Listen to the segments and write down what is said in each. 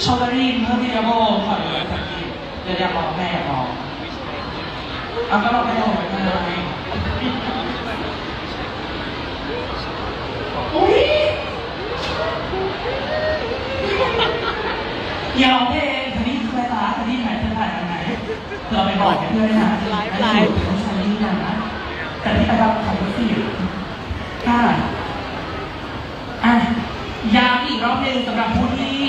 โชลรีนเพิ่มที่ระโบขอเลยสักทีเดี๋ยวอยากบอกแม่อยากบอกเอาก็บอกไม่ได้ไม่เป็นไรอุ้ยอย่าร้องเพลงทีนี้คือเวลาทีนี้ไหนเธอถ่ายอันไหนเราไปบอกกันด้วยนะไลฟ์ไลฟ์ต้องใช้นี่นะแต่ที่ไปรับของสิค่ะอะย้ำอีกรอบหนึ่งสำหรับผู้ที่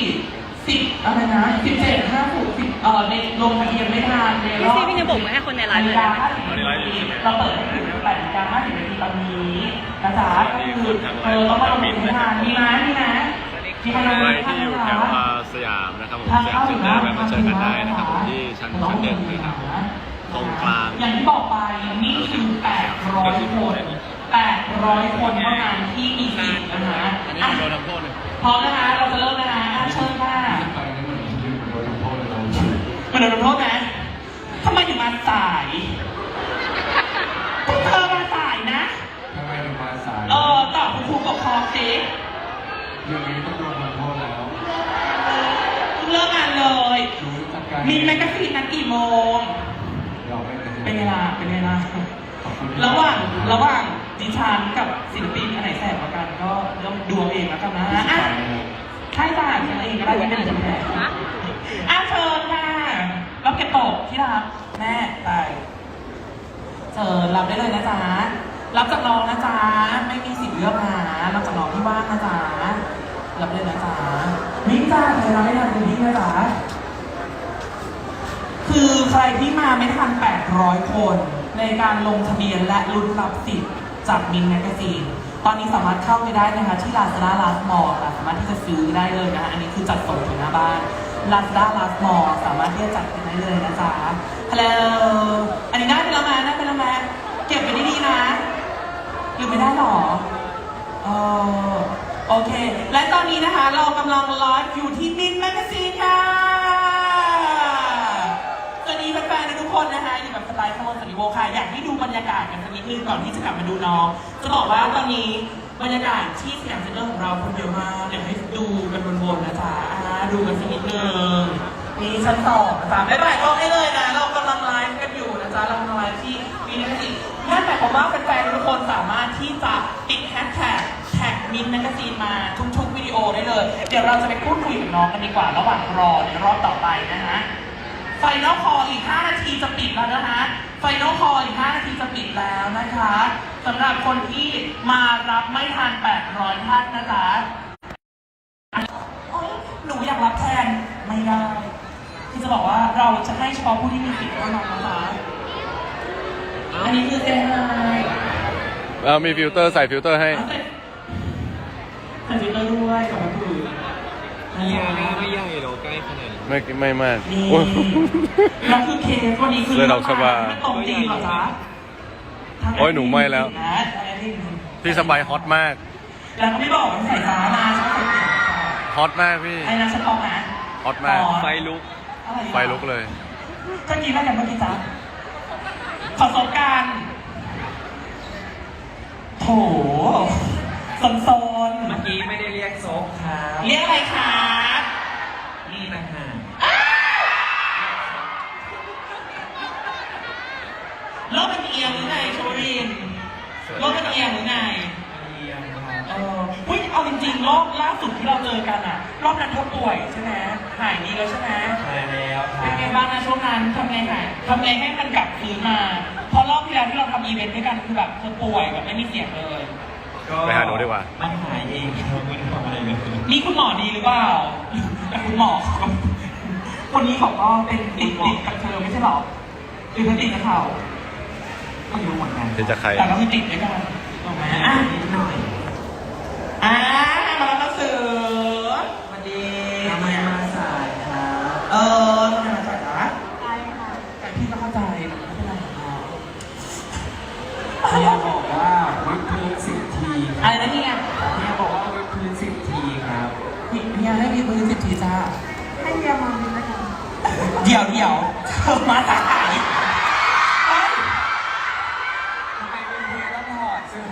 สิบอะไรนะสิบเจ็ดห้าสิบสิบเอ่อในลงทะเบียนไม่ทันในรอบพี่พี่จะบอกมาให้คนในไลฟ์เลยเวได้ลาไหมห้าสิบนาทีเราเปิดให้ถึงแปดนาฬิกาห้าสิบนาทีตอนนี้นะจ๊ะก็คือเออต้องมาลงทะเบียนไม่ทันมีไหมมีไหมมีใครลงทะใครเบียนไม่ทันที่อยู่ไหมแถวคะอ่าสยามนะครับผมสยามเซ็นเตอร์แวะมาเจอกันได้นะครับผมที่ชั้นชั้นหนึ่งนะครับตรงกลางอย่างที่บอกไปนี่คือ800คน800คนเท่านั้นที่มีสิทธิ์นะคะอันนี้อะโดนทำโทษเลยพร้อมนะคะเราจะเริ่มนะคะอะเชิญค่ะ มาโดนลงโทษนะทำไมถึงมาสายพวกเธอมาสายนะ ทำไมถึงมาสายเออตอบคุณครูปกครองสิอย่างนี้ต้องโดนลงโทษแล้วเลิกงานเลย รู้จักการมีแมกกาซีนนั้นกี่โมงเราไม่ได้เป็นเวลาเป็นเวลาขอบคุณระหว่างระหว่างดิฉันกับศิลปินอันไหนแสบกว่ากันก็เริ่มดูเอาเองแล้วกันนะอะใช่จ้ะเชิญเองก็ได้ไม่เป็นไรอะเชิญ ตกที่รักแม่ไปเชิญรับได้เลยนะจ๊ะ รับจากน้องนะจ๊ะ ไม่มีสิทธิ์เลือกนะรับจากน้องที่ว่างนะจ๊ะ รับเลยนะจ๊ะนิ่งจ้าเธอรับไม่ทันคือนิ่งนะจ๊ะ คือใครที่มาไม่ทัน 800 คน ในการลงทะเบียนและลุ้นรับสิทธิ์จากมินแมกซีนตอนนี้สามารถเข้าไปได้นะคะที่ Lazada Last Mall ค่ะสามารถที่จะซื้อได้เลยนะอันนี้คือจัดส่งถึงหน้าบ้าน Lazada Last Mall สามารถที่จะจัดกันได้เลยนะจ๊ะฮัลโหลอันนี้ได้ไปแล้วไหมได้ไปแล้วไหมเก็บไปดีๆนะหรือไม่ได้หรอเออโอเค และตอนนี้นะคะเรากำลังไลฟ์อยู่ที่มินแมกซีนค่ะสวัสดีแฟนๆทุกคนนะคะอยู่แบบสไตล์ขโมยสวัสดีโวค่ะอยากให้ดูบรรยากาศกันสักนิดนึงก่อนที่จะกลับมาดูน้องจะบอกว่าตอนนี้ บรรยากาศที่สยามเซ็นเตอร์ของเราคนเยอะมากเดี๋ยวให้ดูกันบนๆนะจ๊ะอ่าดูกันสักนิดนึงมีชั้นสองนะจ๊ะบ๊ายบายกล้องให้เลยนะเรากำลังไลฟ์กันอยู่นะจ๊ะเรากำลังไลฟ์ที่มินแมกซีนนั่นหมายความว่าแฟนๆทุกคนสามารถที่จะติดแฮชแท็กแท็กมินแมกซีนมาทุกๆวิดีโอได้เลย เดี๋ยวเราจะไปพูดคุยกับน้องกันดีกว่าระหว่างรอในรอบต่อไปนะฮะ ไฟนอลคออีก 5 นาทีจะปิดแล้วนะคะไฟนอลคออีก 5 นาทีจะปิดแล้วนะคะสำหรับคนที่มารับไม่ทัน 800 ท่านนะคะโอ๊ยหนูอยากรับแทนไม่ได้คือจะบอกว่าเราจะให้เฉพาะผู้ที่มีสิทธิ์เท่านั้นนะคะอันนี้คือเซนไฮเรามีฟิลเตอร์ใส่ฟิลเตอร์ให้ใส่ใส่ฟิลเตอร์ด้วยกับ มือถือไม่ใหญ่เราใกล้ขนาดนี้ไม่ไม่มากนี่โอ้ย แล้วคือเคสวันนี้คือเลยดอกชบาไม่ตรงจริงเหรอจ๊ะโอ้ยหนูไม่แล้วนะพี่สบายฮอตมาก แล้วก็ไม่บอกว่าใส่ฟ้ามาใช่ไหมฮอตมากพี่ ไอ้นะฉันออกนะฮอตมากอ๋อไฟลุก อะไรวะไฟลุกเลย เมื่อกี้ว่าอย่างเมื่อกี้จ๊ะขอสบการณ์โถ สนโซนเมื่อกี้ไม่ได้เรียกโซกครับเรียกอะไรครับนี่ต่างหากโลกมันเอียงหรือไงโชรินโลกมันเอียงหรือไงเรียงครับเอออุ้ยเอาจริงๆรอบล่าสุดที่เราเจอกันอะรอบนั้นเธอป่วยใช่ไหมหายดีแล้วใช่ไหมใช่แล้วคเป็รันบไงบ้างนะช่วงนั้นทำไงหายทำไงให้มันกลับคืนมาเพราะรอบที่แล้วที่เราทำอีเวนต์ด้วยกันคือแบบเธอป่วยแบบไม่มีเสียงเลยก็ ไปหาหนูดีกว่า มันหายเองครับไม่ได้ทำอะไรเลยนี่คุณหมอดีหรือเปล่าแต่คุณหมอเขาคนนี้เขาก็เป็นติดติดกับเธอไม่ใช่หรอหรือเธอติดกับเขาไม่รู้เหมือนกันเดี๋ยวจะใคร แต่ก็คือติดด้วยกันถูกไหมอะนิดหน่อยอ่ามาแล้วก็เสือสวัสดีทำไมมาสายครับเออ ดี๋ยวเดี๋ยวเธอมาจากไหนเฮ้ยทำไมเป็นเฮียแล้วถอดซึ่ง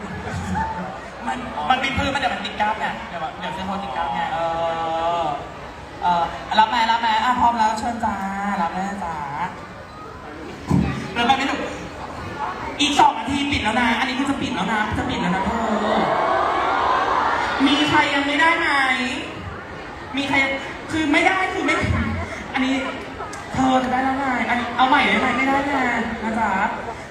มันมันเป็นพื้นมันเดี๋ยวมันติดกล้ามไงเดี๋ยวเดี๋ยวเสื้อโค้ทติดกล้ามไงเออเออรับไหมเชิญจ้ารับแม่จ้าแล้วไปไม่ถูกอีกสองนาทีปิดแล้วนะ อันนี้คือจะปิดแล้วนะ จะปิดแล้วนะเธอมีใครยังไม่ได้ไหมมีใครคือไม่ได้คือไม่อันนี้เธอจะได้แล้วไงอันเอาใหม่ได้ไหมไม่ได้ไงนะจ๊ะ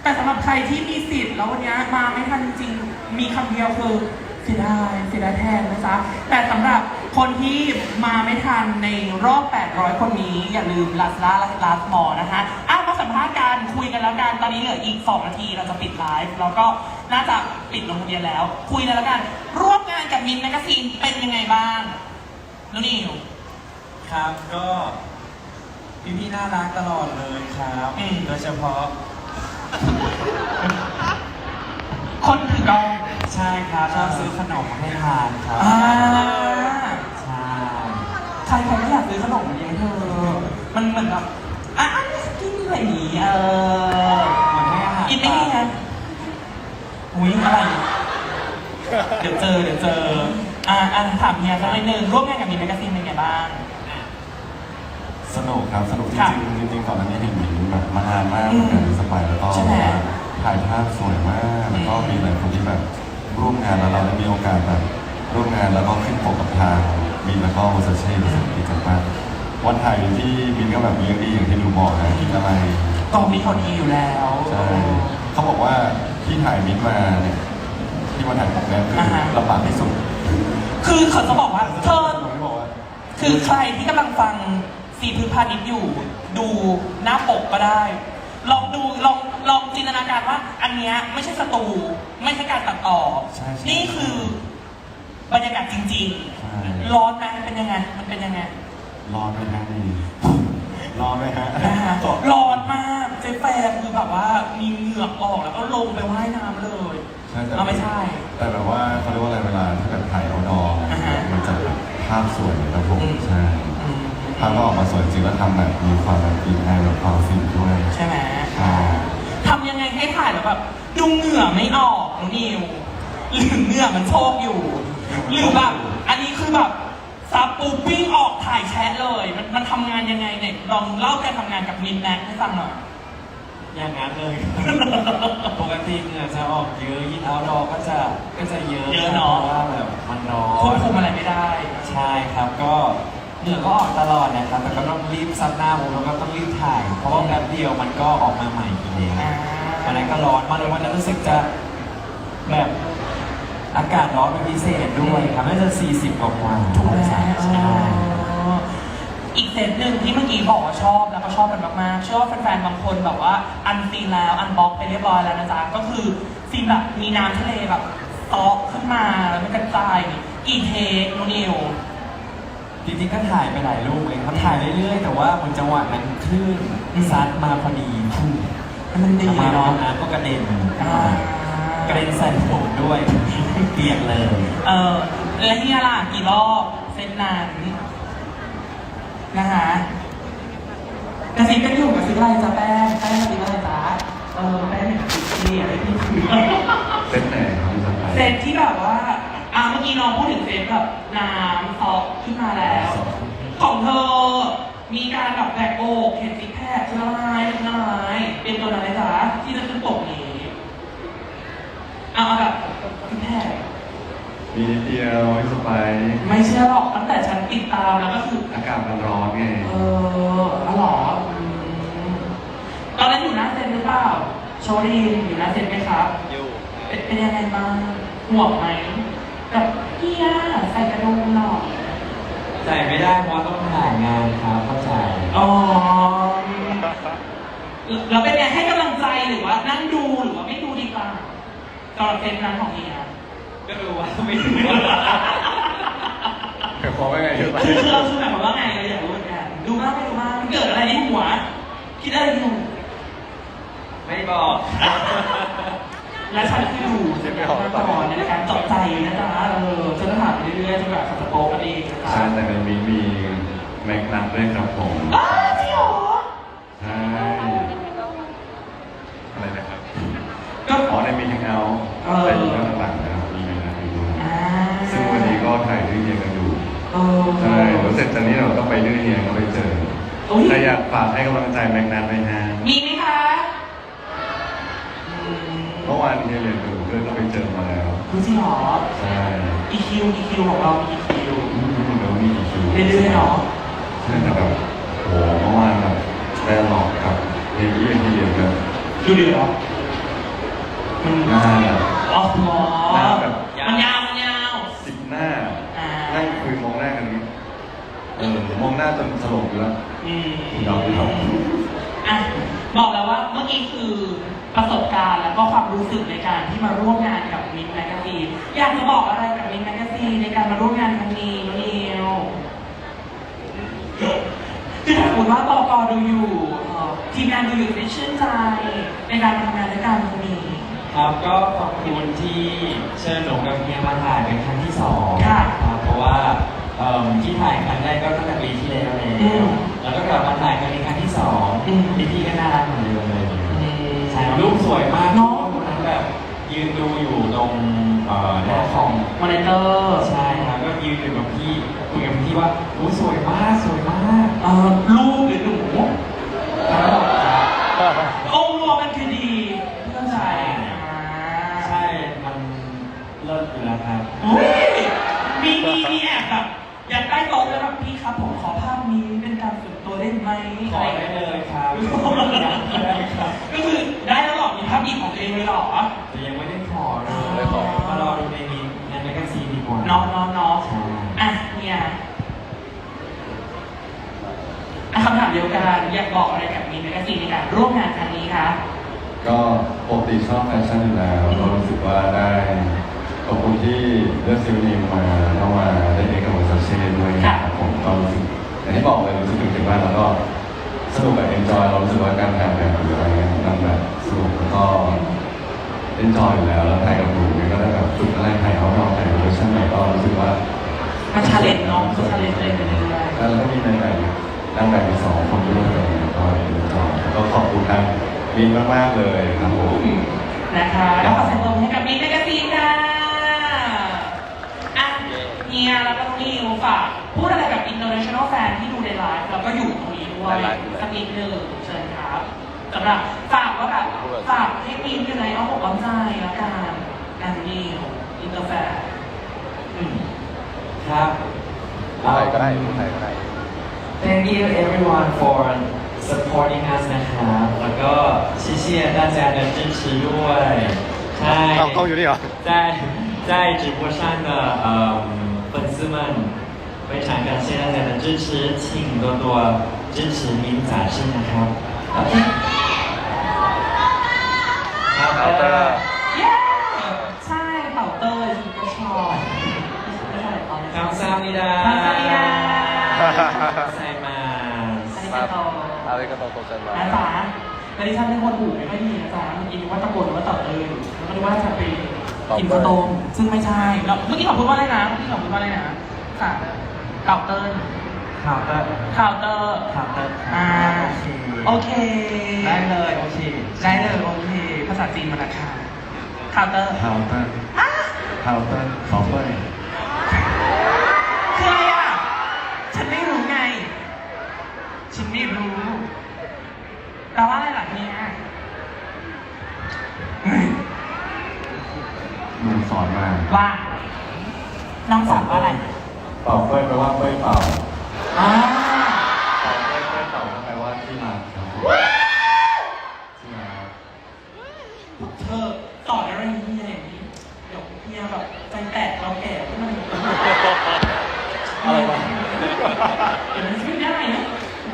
แต่สำหรับใครที่มีสิทธิ์แล้ววันนี้มาไม่ทันจริง มีคำเดียวคือเสียดายเสียดายแทนนะจ๊ะแต่สำหรับคนที่มาไม่ทันในรอบ 800 คนนี้ อย่าลืมลาซาลาสมอนะคะอ้าวมาสัมภาษณ์กันคุยกันแล้วกันตอนนี้เหลืออีก 2 นาทีเราจะปิดไลฟ์แล้วก็น่าจะปิดลงทะเบียนแล้ว คุยกันแล้วกัน ร่วมงานกับมินแมกซีนเป็นยังไงบ้างนุนิวครับก็ พี่พี่ๆน่ารักตลอดเลยครับอืม โดยเฉพาะคนถือกล้อง ใช่ครับชอบซื้อขนมให้ทานครับอ่า ใช่ใครใครไม่อยากซื้อขนมเลี้ยงเธอ มันเหมือนแบบอะอันนี้กินอะไรอย่างงี้เออเหมือนให้อาหารกินไม่ได้ไงอุ้ยอะไร เดี๋ยวเจอเดี๋ยวเจอ อ่าอ่าถามเฮียสักนิดนึงร่วมงานกับมีแมกกาซีนเป็นไงบ้าง สนุกครับสนุกจค่ะริงๆจริงๆก่อนหน้านี้เห็นหมิงแบบมานานมากเหมือนกันสมัยแล้วก็ใช่ไหมถ่ายภาพสวยมาก แล้วก็อืมมีหลายคนที่แบบร่วมงานแล้วเราได้มีโอกาสแบบร่วมงานแล้วก็ขึ้นปกกับทางมินแล้วก็วอร์เช่รู้สึกดีใจมากวันถ่ายที่มินก็แบบเลี้ยงดีอย่างที่ดูบอกนะกินอะไร กองมีคนดีอยู่แล้วใช่เขาบอกว่าที่ถ่ายมินมาเนี่ยที่มาถ่ายปกแล้วคืออาฮะ ลำบากที่สุดคือเขาจะบอกว่าเธอผมไม่บอกว่าคือใครที่กำลังฟัง ซีพื้นพาณิชย์อยู่ ดูหน้าปกก็ได้ ลองดูลองลองจินตนาการว่า อันเนี้ยไม่ใช่สตู ไม่ใช่การตัดต่อ ใช่ใช่ นี่คือบรรยากาศจริง ใช่ๆ ร้อนไหมเป็นยังไง มันเป็นยังไงร้อนไหมฮะนี่ร้อนไหมฮะนะคะร้อนมากเจ๊แฟนคือแบบว่ามีเหงื่อออกแล้วก็ลงไปว่ายน้ำเลย ใช่แต่เอาไม่ใช่แต่แบบว่าเขาเรียกว่าอะไรเวลาถ้าแบบถ่ายเอาดออ่าฮะมันจะแบบภาพสวยครับผมอืม ใช่อืม ภาพก็ออกมาสวยจริงแล้วทำแบบมีความแบบอินในแบบความฟินด้วยใช่ไหมใช่ทำยังไงให้ถ่ายแล้วแบบดูเหงื่อไม่ออกน้องนิวหรือเหงื่อมันโชกอยู่ หรือแบบอันนี้คือแบบซับปูปิ้งออกถ่ายแชทเลย มันมันทำงานยังไงเนี่ยลองเล่าการทำงานกับมินแม็กให้ฟังหน่อยอย่างนั้นเลย ปกติเหงื่อจะออกเยอะยิ่งเอาดอก็จะก็จะเยอะเยอะเนอะ พราะว่าแบบมันร้อควบน คุมอะไรไม่ได้ ใช่ครับก็ เหงื่อก็ออกตลอดนะครับแต่ก็ต้องรีบซับหน้าผมแล้วก็ต้องรีบถ่าย เพราะว่าแป๊บเดียวมันก็ออกมาใหม่อีกแล้วอ่าวันนั้นก็ร้อนมากเลยวันนั้นรู้สึกจะแบบอากาศร้อนเป็นพิเศษด้วยครับน่าจะ 40 กว่ากว่าถูกไหมใช่ใช่อ๋ออีกเซตหนึ่งที่เมื่อกี้บอกว่าชอบแล้วก็ชอบกันมากๆ เชื่อว่าแฟนๆ บางคนแบบว่าอันซีนแล้วอันบล็อกไปเรียบร้อยแล้วนะจ๊ะ ก็คือซีนแบบมีน้ำทะเลแบบเตาะขึ้นมาแล้วมันกระจาย กี่เทคโนนิว จริงๆก็ถ่ายไปหลายรูปเลยครับถ่ายเรื่อยๆ แต่ว่าบนจังหวะนั้นคลื่นซัดมาพอดีพุ่งมันดีมาเนาะน้ำก็กระเด็นอ่ากระเด็นใส่ผมด้วยเปียกเลย เออแล้วเฮียล่ะกี่รอบเซตนั้นนะคะกระซิบกันอยู่กระซิบอะไรจ๊ะแป้งแป้งกระซิบอะไรจ๊ะเออแป้งเห็นกระซิบที่อะไรที่ถือเป็นไหนครับพี่สไปเซตที่ กี้น้องพูดถึงเซตแบบน้ำซอกขึ้นมาแล้ว ของเธอ มีการแบบแบกโอกเห็นซิกแพคใช่ไหมใช่ไหมเป็นตัวไหนจ๊ะที่จะขึ้นปกนี้เอาเอาแบบซิกแพคมีนิดเดียวพี่สไปไม่เชื่อหรอกตั้งแต่ฉันติดตามแล้วก็คืออากาศมันร้อนไงเอออ๋อเหรออืมตอนนั้นอยู่หน้าเซนหรือเปล่าโชรีนอยู่หน้าเซนไหมครับ อยู่ เป็นเป็นยังไงบ้างห่วงไหม แบบเฮียใส่กระดุมหน่อยใส่ไม่ได้เพราะว่าต้องถ่ายงานครับเข้าใจอ๋อแล้วเป็นไงให้กำลังใจหรือว่านั่งดูหรือว่าไม่ดูดีกว่าตอนเป็นนั้นของเฮียก็รู้ว่าไม่ถึงเกิดพอไม่ไงพี่สไปคือคือเราคือแบบว่าไงเราอยากรู้เหมือนกันดูมากไม่ดูมากมันเกิดอะไรในหัวคิดอะไรอยู่ไม่บอก และฉันคือดูมาก่อนในรายการเจาะใจนะจ๊ะเออฉันจะถามไปเรื่อยๆจนแบบเขาจะโป๊กันเองนะจ๊ะใช่แต่ในมิมีแม็กนัทด้วยครับผมอ้าวจริงเหรอใช่อะไรนะครับก็อ๋อในมีทั้งเอาเออแต่อยู่ด้านหลังนะครับมีแม็กนัทอยู่ด้วยอ่าซึ่งวันนี้ก็ถ่ายด้วยเฮียกันอยู่เออใช่แล้วเสร็จจากนี้เราต้องไปด้วยเฮียก็ไปเจออุ๊ยใครอยากฝากให้กำลังใจแมงนัทไหมฮะมีไหมคะเมื่อวานที่เรียนดูเพื่อนก็ไปเจอมาแล้วคุณจริงเหรอ ใช่ EQ EQ ของเรามี EQ อืมเดี๋ยวมีอีกคิวเรื่อยๆเนาะใช่แต่แบบโหเมื่อวานแบบได้หลอกกับเอเยี่ยที่เรียนแบบดูเดือดเหรอมันหน้าแบบอ๋อหมอหน้าแบบมันยาวมันยาวสิบหน้า อ่านั่งคุยมองหน้ากันนี้เออมองหน้าจนสลบอยู่แล้วอืมยอมยอมอะ บอกแล้วว่าเมื่อกี้คือประสบการณ์แล้วก็ความรู้สึกในการที่มาร่วมงานกับมินแมกซีนอยากจะบอกอะไรกับมินแมกซีนในการมาร่วมงานครั้งนี้น้องนิวคือถ้าสมมติว่าตอกอดูอยู่เอ่อทีมงานดูอยู่ได้ชื่นใจในการทำงานด้วยกันตรงนี้ครับก็ขอบคุณที่เชิญหนูกับเฮียมาถ่ายเป็นครั้งที่สองครับเพราะว่าเอิ่มที่ถ่ายครั้งแรกก็ตั้งแต่ปีที่แล้วแล้วแล้วก็กลับมาถ่ายกันเป็นครั้งที่ สองอืมพี่พี่ๆก็น่ารักเหมือนเดิมเลยอืมใช่รูปสวยมากเนอะวันนั้นแบบยืนดูอยู่ตรงเอ่อหน้าคอมมอนิเตอร์ใช่ครับก็ยืนอยู่กับพี่คุยกับพี่ว่าโอ้สวยมากสวยมากเอ่อลูกหรือหนู แล้วก็ครับ องค์รวมมันคือดีเข้าใจอ่า ใช่มันเลิศอยู่แล้วครับ เฮ้ยมีมีมีแอบแบบอยากได้โต๊ะแล้วแบบพี่ครับผมขอภาพนี้เป็นการส่วนตัวได้ไหม ขอได้เลยครับได้ครับก็คือได้แล้วหรอมีภาพอีกของตัวเองเลยเหรอแต่ยังไม่ได้ขอเลไม่ยขอมารอดูในนี้ในแมกกาซีนดีกว่าน้องน้องน้องใช่อะเนี่ยอะคำถามเดียวกันอยากบอกอะไรกับมีนแมกกาซีนในการร่วมงานครั้งนี้คะก็ปกติชอบแฟชั่นอยู่แล้วก็รู้สึกว่าได้ขอบคุณที่เลือกซิลนิมมาเข้ามาได้เอกกับวอร์เช่ด้วยนะครับผมก็รู้สึกอย่างที่บอกเลยรู้สึกถึงว่าแล้วก็ สนุกแบบเอนจอยเรารู้สึกว่าการถ่ายแบบหรืออะไรเงี้ยมันแบบสนุกแล้วก็เอนจอยอยู่แล้วแล้วถ่ายกับหนูเนี่ยก็ได้แบบฝึกอะไรถ่ายเอาเราถ่ายเวอร์ชันใหม่ก็รู้สึกว่ามันชาเลนจ์เนาะมันชาเลนจ์เลยไปเรื่อยๆแล้วก็มีนางแบบนางแบบอีกสองคนด้วยอะไรเงี้ยก็เอนจอยแล้วก็ขอบคุณทางมินมากๆเลยครับผมนะคะแล้วขอเสียงปรบมือให้กับมินแมกกาซีนค่ะอะเฮียแล้วก็นิวฝากพูดอะไรกับ international fan ที่ดูในไลฟ์ หนึ่งเชิญครับสำหรับฝากว่าแบบฝากให้มินอยู่ในอ้อมอกอ้อมใจแล้วกันอันนิวอินเตอร์แฟนอืม ครับ พูดไทยก็ได้พูดไทยก็ได้ Thank you everyone for supporting us นะครับ แล้วก็谢谢大家的支持ด้วยใช่ เอากล้องอยู่นี่เหรอ 在在直播上的呃粉丝们，非常感谢大家的支持，请多多 支持民法师นะครับโอเคครับเตอร์เใช่เป่าเตอร์ฉันก็ชอบคำซามิดาคำซามิดาใส่มาอาริกาโตอาริกาโตโตเนมาจ๊ะแล้วดิฉันเป็นคนหูไม่ค่อยดีนะจ๊ะเมื่อกี้นึกว่าตะโกนหรือว่าตอบเลยแล้วก็นึกว่าจะไปกินข้าวต้มซึ่งไม่ใช่แล้วเมื่อกี้ขอบคุณว่าอะไรนะเมื่อกี้ขอบคุณว่าอะไรนะค่ะเป่าเติร์ ข่าวเตอร์ข่าวเตอร์ข่าวเตอร์อ่าโอเค ได้เลยโอเคได้เลยโอเค ภาษาจีนมาละค่ะข่าวเตอร์ฮาวเตอร์ฮาวเตอร์ขอเป้ยคืออะไรอะ ฉันไม่รู้ไง ฉันไม่รู้แปลว่าอะไรล่ะเนี่ยเฮ้ยหนูสอนมาว่าน้องสาวว่าอะไรเป่าเป้ยแปลว่าเป้ยเป่า อ่า เป่าเป้ยเป้ยเป่าก็แปลว่าที่มาครับที่มา เธอสอนอะไรเฮียอย่างนี้เดี๋ยวเฮียแบบใจแตกเราแก่ขึ้นมา อะไรวะ เดี๋ยวมันช่วยได้นะ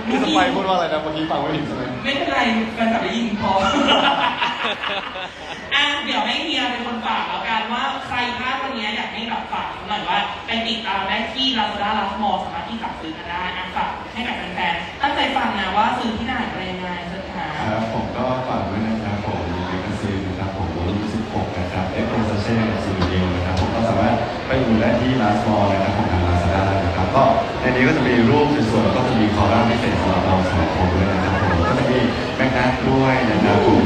พี่สไปพูดว่าอะไรนะเมื่อกี้ฟังไม่ผิดใช่ไหม ไม่เป็นไรแฟนกลับได้ยินพอ อะเดี๋ยวให้เฮียเป็นคนฝากแล้วกันว่าใครพลาดวันนี้อยากให้แบบฝาไปติดตามได้ที่ Lazada l a s m o สามารถที่สั่งซื้อกันได้อะฝากให้กับแฟนๆตั้งใจฟังนะว่าซื้อที่ไหนอะไรยังไงเชิญค่ะครับผมก็ฝากด้วยนะครับผมมีแมกกาซีนนะครับผมวันที่16นะครับเอ็กโพสเช่กับซีรีส์นะครับผมก็สามารถไปดูได้ที่ลาสมอลนะครับของทางลาซาด้านะครับก็ในนี้ก็จะมีรูปสวยๆแล้วก็จะมีคอลัมน์พิเศษสำหรับเราสองคนด้วยนะครับผมก็จะมีแมกนัทด้วยนะครับผม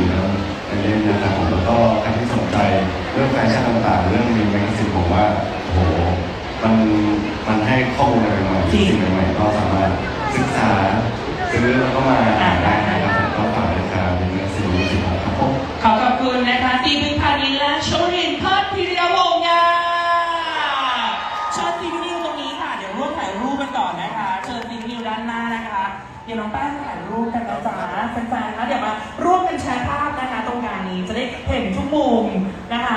ในเล่นนะครับผมแล้วก็ใครที่สนใจเรื่องแฟชั่นต่างๆ เรื่องมีแมกกาซีนผมว่า ข้อมูลอะไรใหม่ๆสิ่งใหม่ๆก็สามารถศึกษาซื้อแล้วก็มาอ่านได้นะครับผมก็ฝากด้วยครับเป็นเรื่องซีรีส์สิบหกครับผม ขอขอบคุณนะคะซีพึงพานิชและชวรินทร์เพิดพิริยวงศ์ค่ะเชิญซีนิวตรงนี้ค่ะ เดี๋ยวร่วมถ่ายรูปกันก่อนนะคะ เชิญซีนิวด้านหน้านะคะ เดี๋ยวน้องแป้งถ่ายรูปกันนะจ๊ะแฟนๆคะเดี๋ยวมาร่วมกันแชร์ภาพนะคะ ตรงงานนี้จะได้เห็นทุกมุมนะคะ